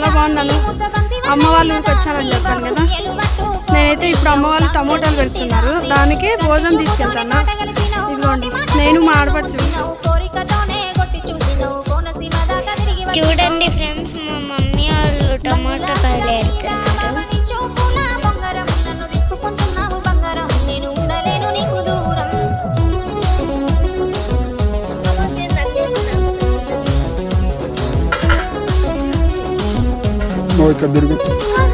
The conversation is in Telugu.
చాలా బాగున్నాను అమ్మ వాళ్ళ ఊరికి వచ్చానని చెప్పాను కదా. నేనైతే ఇప్పుడు అమ్మ వాళ్ళు టమోటాలు పెడుతున్నారు. దానికి భోజనం తీసుకెళ్తాను. ఇదిగోండి నేను మా ఆడపడుచు. చూడండి ఫ్రెండ్స్. Norte Cabreiro